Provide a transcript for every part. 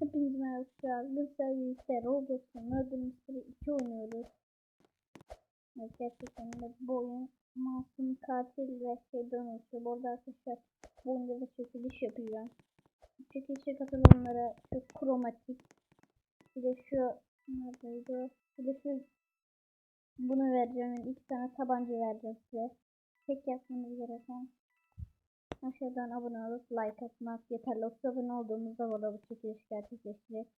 Hepinize merhaba arkadaşlar. Bugün sizlerle Roblox'ta Murder Mystery 2 oynuyoruz. Evet, gerçekten de bu oyun masum katil ve şeyden oluşuyor. Bu arada arkadaşlar bu oyunda da çekiliş yapacağım. Çekilişe katılanlara şu kromatik bir de şu neredeydi? Bir de şu bunu vereceğim. Yani iki tane tabanca vereceğim size. Tek yapmanız gereken Aşağıdan abone olup like atmak yeterli. 30 abone olduğumuzda burada bu çekiliş gerçekleşecek.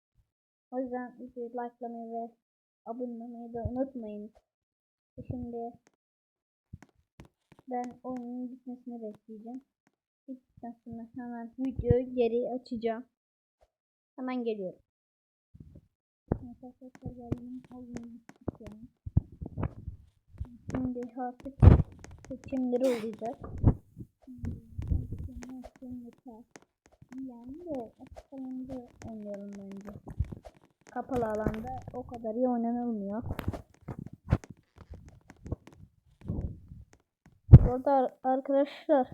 O yüzden videoyu likelamayı ve abone olmayı da unutmayın. Şimdi ben oyunun bitmesini bekleyeceğim. Bittikten sonra hemen videoyu geri açacağım. Hemen geliyorum. Arkadaşlar geldim. Oyunun biteceğim. Şimdi artık seçimleri olacak. Yeter. Yani de açık alanda oynayalım bence. Kapalı alanda o kadar iyi oynanılmıyor. Burada ar- arkadaşlar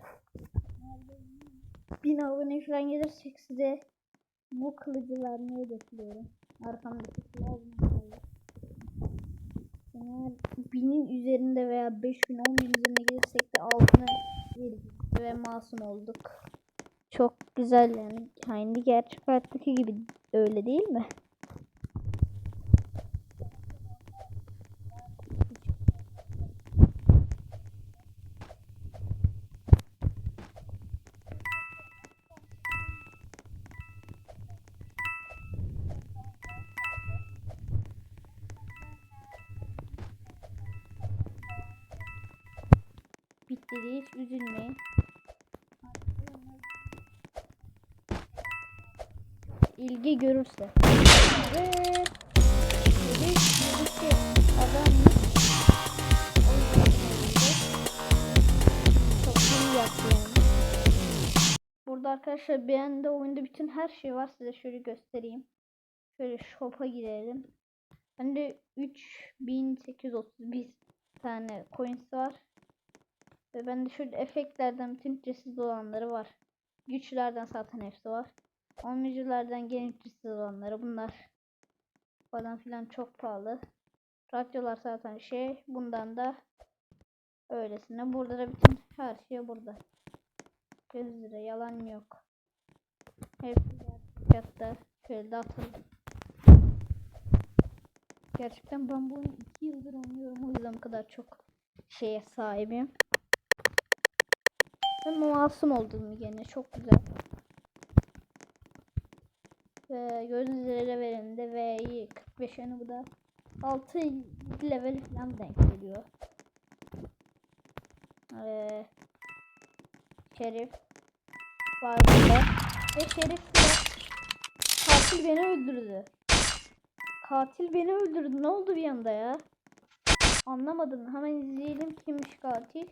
bin abone falan gelirsek size bu kılıcı vermeyi bekliyorum. Arkamdaki olmasaydı. Eğer binin üzerinde veya 5000 10 bin üzerine gelirsek de altına veririz ve masum olduk. Çok güzel yani. Kendi gerçek hayattaki gibi öyle değil mi? İlgi görürse. Burada arkadaşlar beğendi oyunda bütün her şey var size şöyle göstereyim. Şöyle shop'a girelim. Bende 3831 tane coins var. Ve bende şöyle efektlerden bütün ücretsiz olanları var. Güçlerden zaten hepsi var. Onluculardan gene ücretsiz olanları bunlar. Falan filan çok pahalı. Radyolar zaten şey. Bundan da öylesine. Burada da bütün her şey burada. 100 lira yalan yok. Hepsi gerçekten şöyle dağıtalım. Gerçekten ben bunu 2 yıldır oynuyorum. O yüzden bu kadar çok şeye sahibim. Ve masum oldum gene. Çok güzel. Ve gözlere verin de ve 45 yani bu da 6 level falan denk geliyor. Ee, Şerif var burada. Ve Şerif katil beni öldürdü. Katil beni öldürdü. Ne oldu bir anda ya? Anlamadım. Hemen izleyelim kimmiş katil.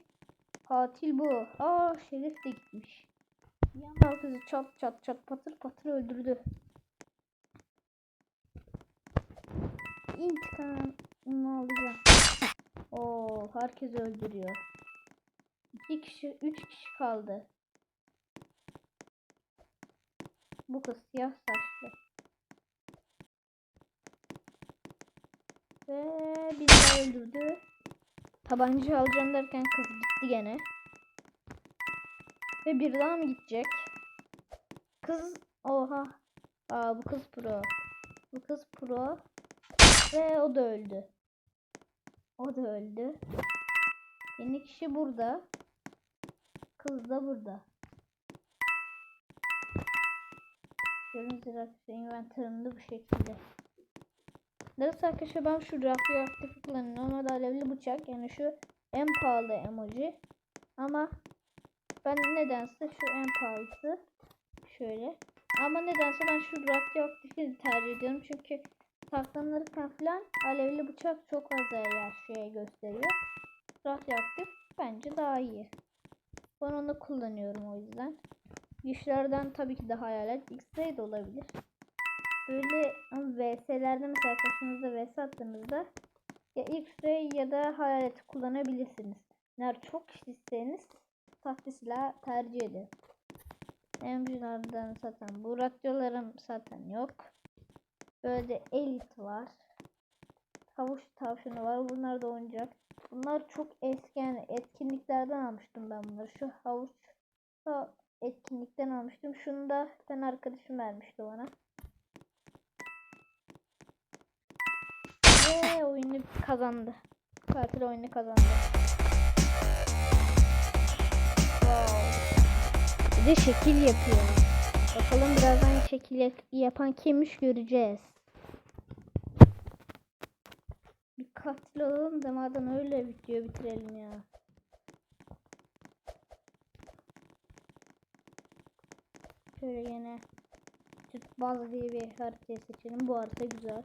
Katil bu. Aa Şerif de gitmiş. Bir anda kızı çat çat çat patır patır öldürdü. İntikamımı alacağım. Oo, herkes öldürüyor. İki kişi, üç kişi kaldı. Bu kız siyah saçlı. Ve bir daha öldürdü. Tabanca alacağım derken kız gitti gene. Ve bir daha mı gidecek? Kız oha. Aa bu kız pro. Bu kız pro. Ve o da öldü. O da öldü. Yeni kişi burada. Kız da burada. Gördüğünüz üzere inventörümde bu şekilde. Neresi arkadaşlar ben şu radyoaktif kullanıyorum. Normalde alevli bıçak yani şu en pahalı emoji. Ama ben nedense şu en pahalısı şöyle. Ama nedense ben şu radyoaktifi tercih ediyorum. Çünkü saklanırken falan alevli bıçak çok az yer şeye gösteriyor. Radyoaktif bence daha iyi. Ben onu kullanıyorum o yüzden. Güçlerden tabii ki de hayalet X-Ray de olabilir. Böyle VS'lerde mesela karşınızda VS attığınızda ya X-Ray ya da hayalet kullanabilirsiniz. Eğer çok kişiseniz sahte silah tercih edin. Emcilerden zaten bu radyolarım zaten yok. Böyle de elit var. Havuç tavşanı var. Bunlar da oyuncak. Bunlar çok eski yani etkinliklerden almıştım ben bunları. Şu havuç etkinlikten almıştım. Şunu da ben arkadaşım vermişti bana. Ve oyunu kazandı. Katil oyunu kazandı. Wow. Bir de şekil yapıyor. Bakalım birazdan şekil yap- yapan kimmiş göreceğiz. Bir katil olalım da madem öyle video bitirelim ya. Şöyle yine Türk diye bir haritayı seçelim. Bu harita güzel.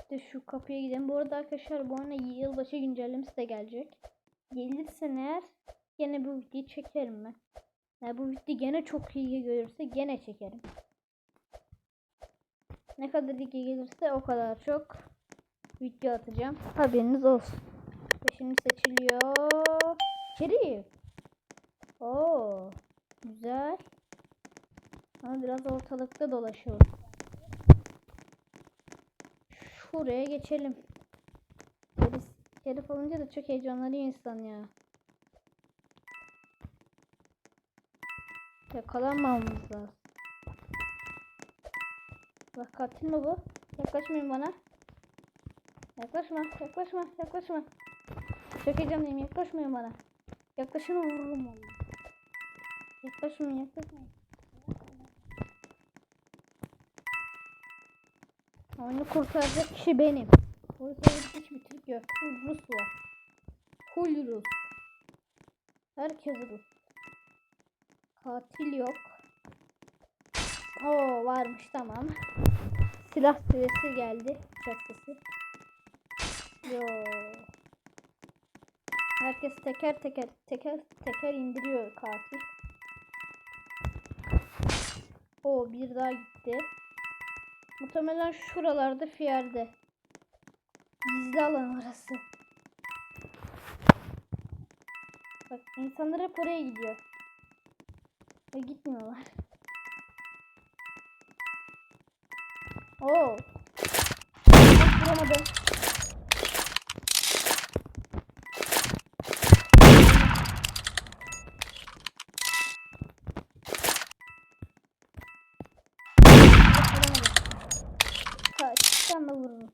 İşte şu kapıya gidelim. Bu arada arkadaşlar bu arada yılbaşı güncellemesi de gelecek. Gelirse eğer gene bu videoyu çekerim ben. Yani bu video gene çok iyi görürse gene çekerim. Ne kadar iyi gelirse o kadar çok video atacağım. Haberiniz olsun. Ve şimdi seçiliyor. Şerif. Oo, güzel. Ama biraz ortalıkta dolaşıyor. Şuraya geçelim. Şerif, şerif olunca da çok heyecanlanıyor insan ya. Yakalanmamamız lazım. Bak katil mi bu? Yaklaşmayın bana. Yaklaşma, yaklaşma, yaklaşma. Çok heyecanlıyım, yaklaşmayın bana. Yaklaşın vururum onu. Yaklaşmayın, yaklaşmayın. Oyunu kurtaracak kişi benim. Yüzden hiçbir Türk yok. Rus var. Full Rus. Herkes Rus. Katil yok. Oo varmış tamam. Silah sesi geldi. Uçak sesi. Yo. Herkes teker teker teker teker indiriyor katil. O bir daha gitti. Muhtemelen şuralarda fiyerde. Gizli alan orası. Bak insanlar hep oraya gidiyor. Ve gitmiyorlar. Oo. Bak vuramadım. Kaçtan da vururum.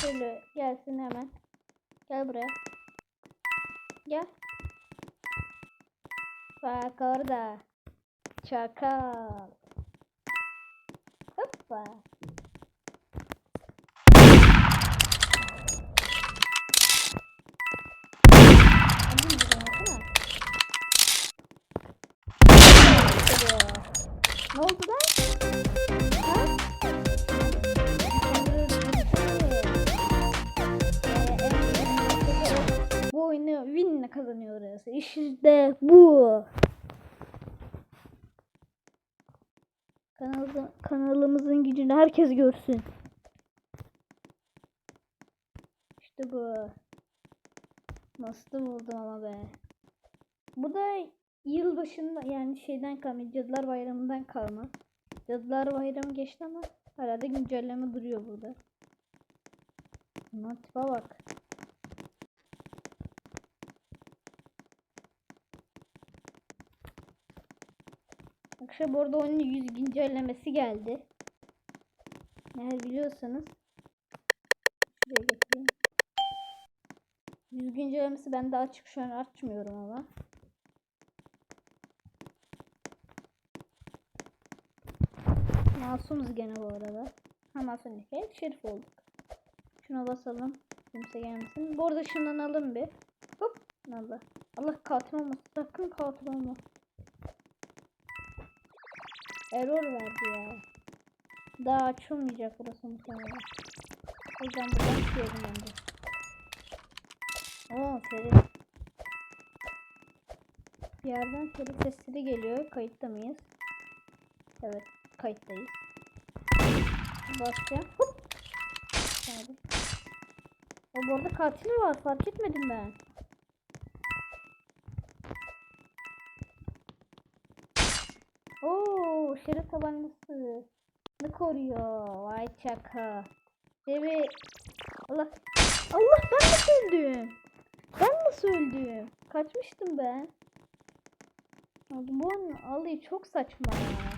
Şöyle gelsin hemen. Gel buraya. Gel. Bak orada. Çakal. Hoppa. Ne oldu lan? Bu oyunu winle kazanıyoruz. İşte bu. Kanalımızın, kanalımızın gücünü herkes görsün. İşte bu. Nasıl buldum ama be. Bu da yıl başında yani şeyden kalma. Cadılar Bayramı'ndan kalma. Cadılar Bayramı geçti ama da güncelleme duruyor burada. Tipe bak. Arkadaşlar bu arada oyunun 100 güncellemesi geldi. Eğer biliyorsanız şuraya getireyim. 100 güncellemesi ben daha açık şu an açmıyorum ama. Masumuz gene bu arada. Ha masum değil. Şerif olduk. Şuna basalım. Kimse gelmesin. Bu arada şundan alın bir. Hop. Allah. Allah katil olmasın. Sakın katil olma. Error verdi ya. Daha açılmayacak burası muhtemelen. O yüzden buradan çıkıyorum bence. Oo Ferit. Bir yerden Ferit sesleri geliyor. Kayıtta mıyız? Evet kayıttayız. Basacağım. Hop. Hadi. O bu arada katil var fark etmedim ben. Şerif tabancası. Ne koruyor? Vay çaka. Devi. Allah. Allah ben nasıl öldüm? Ben nasıl öldüm? Kaçmıştım ben. Bu alayı çok saçma ya.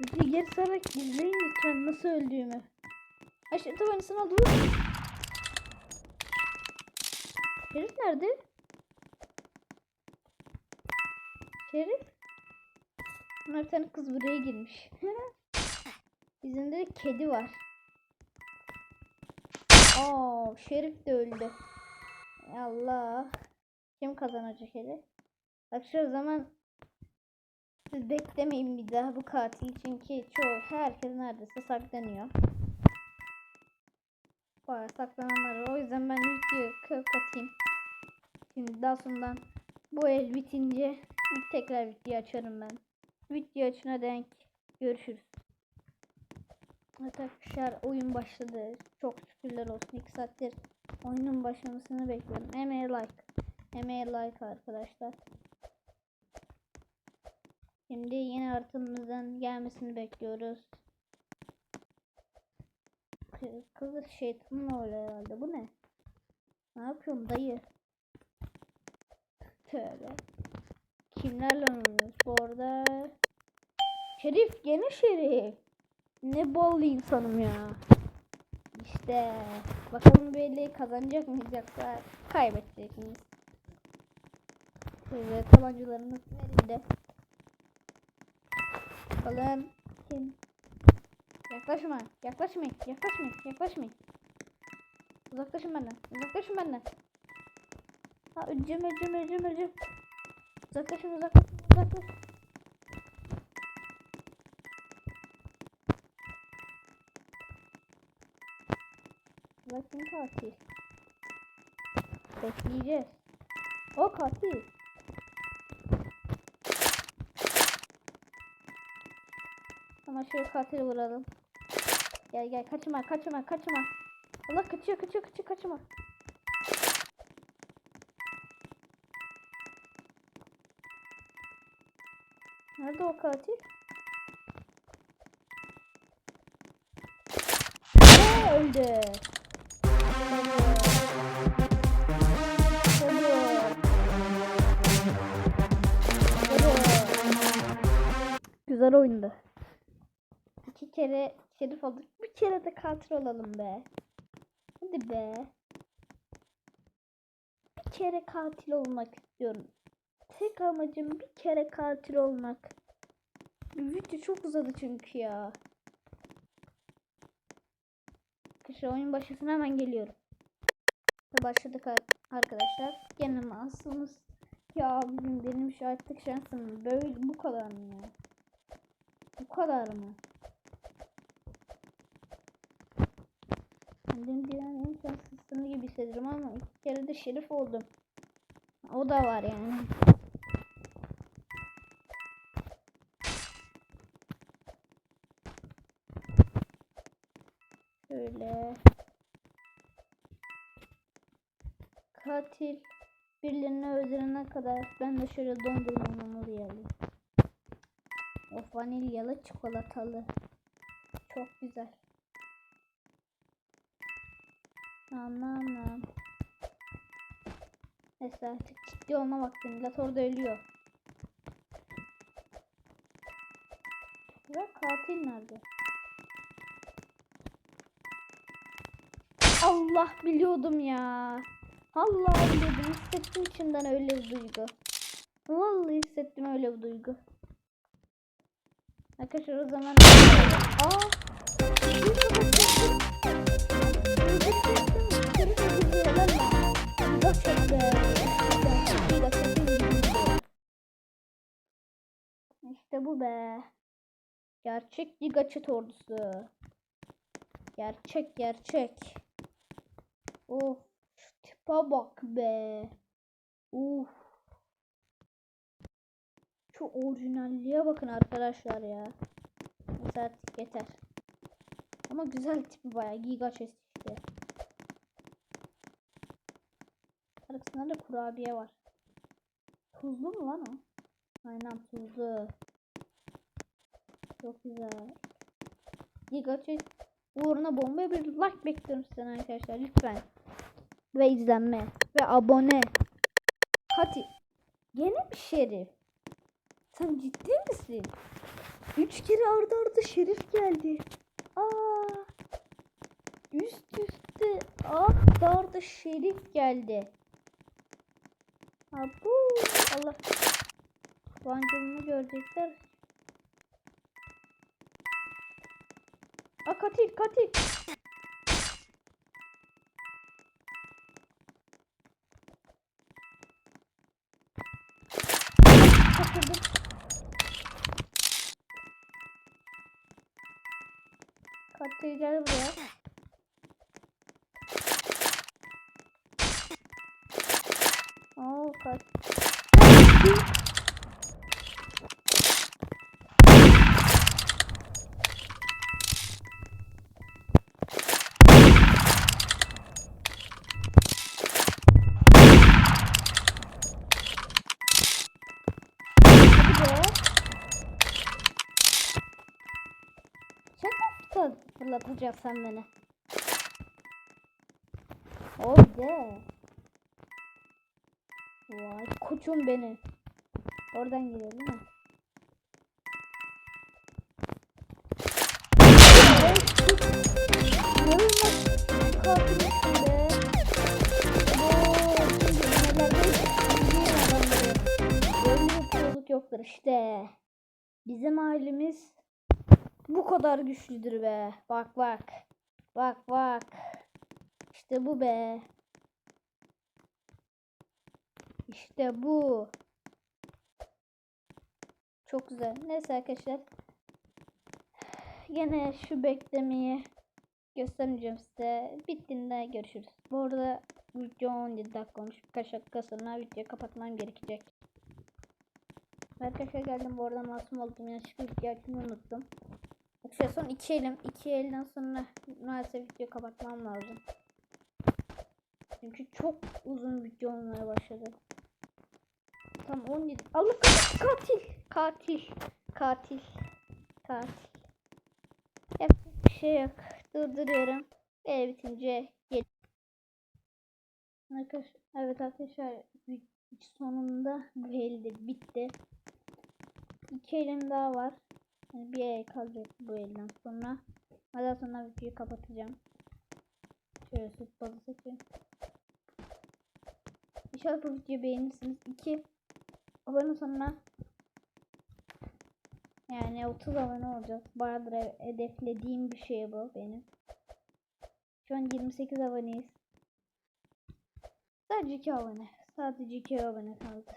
Videoyu geri sararak izleyin lütfen nasıl öldüğümü. Şerif tabancasını aldı. Şerif nerede? Şerif? Bunlar bir tane kız buraya girmiş. Bizim de kedi var. Aa, Şerif de öldü. Allah. Kim kazanacak hele? Bak şu zaman siz beklemeyin bir daha bu katil çünkü çoğu herkes neredeyse saklanıyor. Bayağı saklananlar. O yüzden ben videoyu kapatayım. Şimdi daha sonradan bu el bitince tekrar video açarım ben. Video açına denk görüşürüz. Arkadaşlar oyun başladı. Çok şükürler olsun. 2 saattir oyunun başlamasını bekliyorum. Emeğe like. Emeğe like arkadaşlar. Şimdi yeni haritamızın gelmesini bekliyoruz. Kız, kız şeytanla öyle herhalde. Bu ne? Ne yapıyorum dayı? Tövbe. Kimlerle oynuyoruz? Bu arada Şerif gene Şerif. Ne bol insanım ya. İşte bakalım belli kazanacak mıyız yoksa kaybedecek miyiz? Şöyle tabancalarımız elinde. Bakalım kim? Yaklaşma, yaklaşmayın, yaklaşmayın, yaklaşmayın. Uzaklaşın benden, uzaklaşın benden. Ha öleceğim, öleceğim, öleceğim, öleceğim. Uzaklaşın, uzaklaşın, uzaklaşın. Bakın katil. Bekleyeceğiz. O katil. Ama şöyle katili vuralım. Gel gel kaçma kaçma kaçma. Allah kaçıyor kaçıyor kaçıyor kaçma. Nerede o katil? Aa, öldü. Güzel oyundu. İki kere şerif olduk. Bir kere de katil olalım be. Hadi be. Bir kere katil olmak istiyorum. Tek amacım bir kere katil olmak. Video çok uzadı çünkü ya. Arkadaşlar oyun başlasın hemen geliyorum. Başladık arkadaşlar. Gene masumuz. Ya bizim benim şu artık şansım böyle bu kadar mı ya? Bu kadar mı? Kendim dünyanın en şanslısını gibi hissediyorum ama iki kere de şerif oldum. O da var yani. Şöyle. Katil birilerini öldürene kadar ben de şöyle dondurmamı yiyelim. Of vanilyalı çikolatalı. Çok güzel. Anlamam. Neyse artık ciddi olma vakti. Millet orada ölüyor. Ve katil nerede? Allah biliyordum ya. Allah biliyordum. Hissettim içimden öyle bir duygu. Vallahi hissettim öyle bir duygu. Arkadaşlar o zaman Aa! İşte bu be. Gerçek Gigaçet ordusu. Gerçek gerçek. Of şu tipe bak be. Uf. Şu orijinalliğe bakın arkadaşlar ya. Artık yeter. Ama güzel tipi bayağı giga chest işte. Arkasında da kurabiye var. Tuzlu mu lan o? Aynen tuzlu. Çok güzel. Dikkatli uğruna bomba bir like bekliyorum sizden arkadaşlar lütfen. Ve izlenme. Ve abone. Hadi. Gene bir şerif. Sen ciddi misin? Üç kere arda arda şerif geldi. Aa. Üst üste arda arda şerif geldi. Abu. Allah. Bancamını görecekler. Aa katil katil. Kaçırdım. Katil gel buraya. Oo katil. Fırlatacaksan beni. Oh be. Vay koçum benim. Oradan girelim değil mi? Yoktur işte. Bizim ailemiz bu kadar güçlüdür be. Bak bak. Bak bak. İşte bu be. İşte bu. Çok güzel. Neyse arkadaşlar. Yine şu beklemeyi göstermeyeceğim size. Bittiğinde görüşürüz. Bu arada video 17 dakika olmuş. Birkaç dakika sonra videoyu kapatmam gerekecek. Arkadaşlar geldim. Bu arada masum oldum. Yanlışlıkla video açmayı unuttum. Arkadaşlar son iki elim. iki elden sonra maalesef video kapatmam lazım. Çünkü çok uzun video olmaya başladı. Tam 17. Allah katil. Katil. Katil. Katil. Yapacak bir şey yok. Durduruyorum. Ve bitince gel. Arkadaşlar, evet arkadaşlar sonunda bu elde bitti. İki elim daha var. Bir el kalacak bu elden sonra. Daha sonra videoyu kapatacağım. Şöyle süt bazı seçeyim. İnşallah bu videoyu beğenirsiniz. 2 abone sonra yani 30 abone olacağız. Bayağıdır he- hedeflediğim bir şey bu benim. Şu an 28 aboneyiz. Sadece 2 abone. Sadece 2 abone kaldı.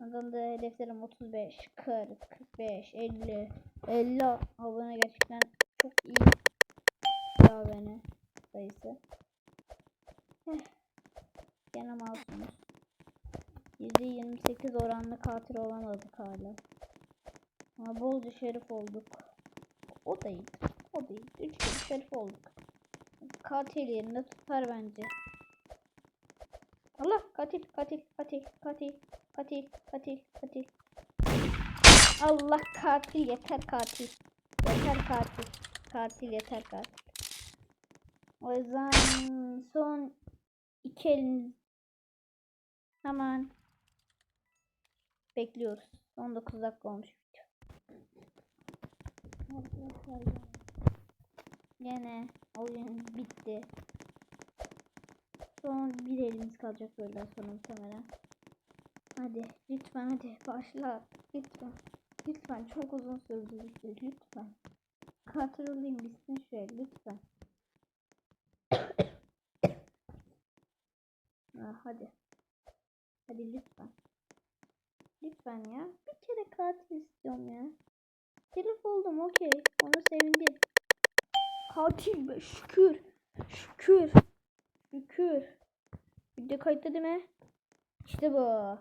Da hedeflerim 35, 40, 45, 50, 50 abone gerçekten çok iyi abone sayısı. Eh, Gene masumuz. %28 oranlı katil olamadık hala. Ama bolca şerif olduk. O da iyi. O da iyi. Üç kere şerif olduk. Katil yerinde tutar bence. Allah katil katil katil katil katil katil katil. Allah katil yeter katil. Yeter katil. Katil yeter katil. O yüzden son iki eliniz hemen bekliyoruz. 19 dakika olmuş Gene oyun bitti. Son bir elimiz kalacak böyle sonra muhtemelen. Hadi lütfen hadi başla lütfen. Lütfen çok uzun sürdü lütfen. Katil olayım bitsin şöyle lütfen. Ah, hadi. Hadi lütfen. Lütfen ya. Bir kere katil istiyorum ya. Telef oldum okey. Onu sevindim. Katil be şükür. Şükür. Şükür. Video kayıtta değil mi? İşte bu.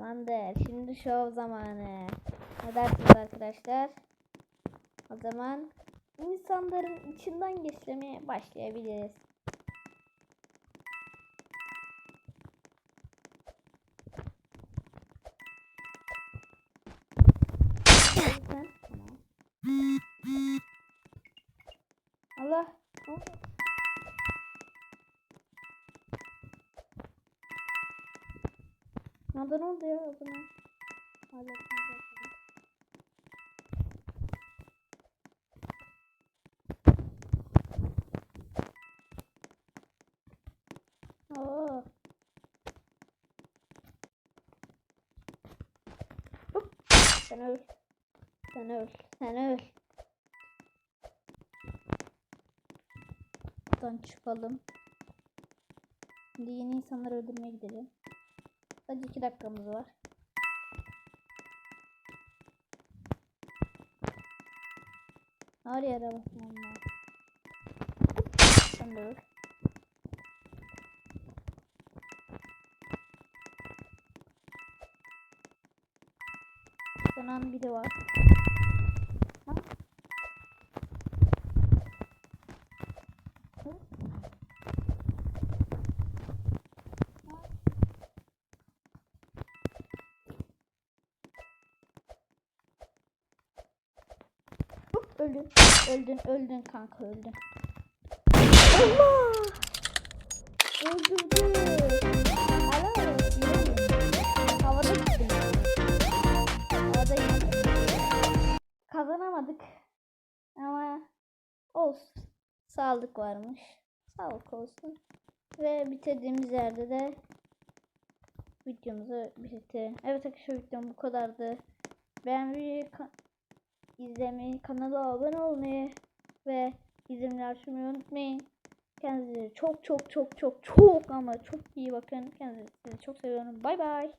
Tamamdır. Şimdi şov zamanı. Ne dersiniz arkadaşlar? O zaman insanların içinden geçmeye başlayabiliriz. Anda ne oldu ya. Oo. Hop. Sen öl. Sen öl. Sen öl. Buradan çıkalım. Yeni insanları öldürmeye gidelim. Sadece iki dakikamız var. Her yere bakmam. Sen de öl. Dönen biri var. Öldün. Öldün öldün kanka öldün. Allah! Öldürdü. Kazanamadık. Ama olsun. Sağlık varmış. Sağlık olsun. Ve bitirdiğimiz yerde de videomuzu bitirelim. Evet arkadaşlar videom bu kadardı. Beğenmeyi, izlemeyi, kanala abone olmayı ve izlemleri açmayı unutmayın. Kendinize çok çok çok çok çok ama çok iyi bakın. Kendinize çok seviyorum. Bay bay.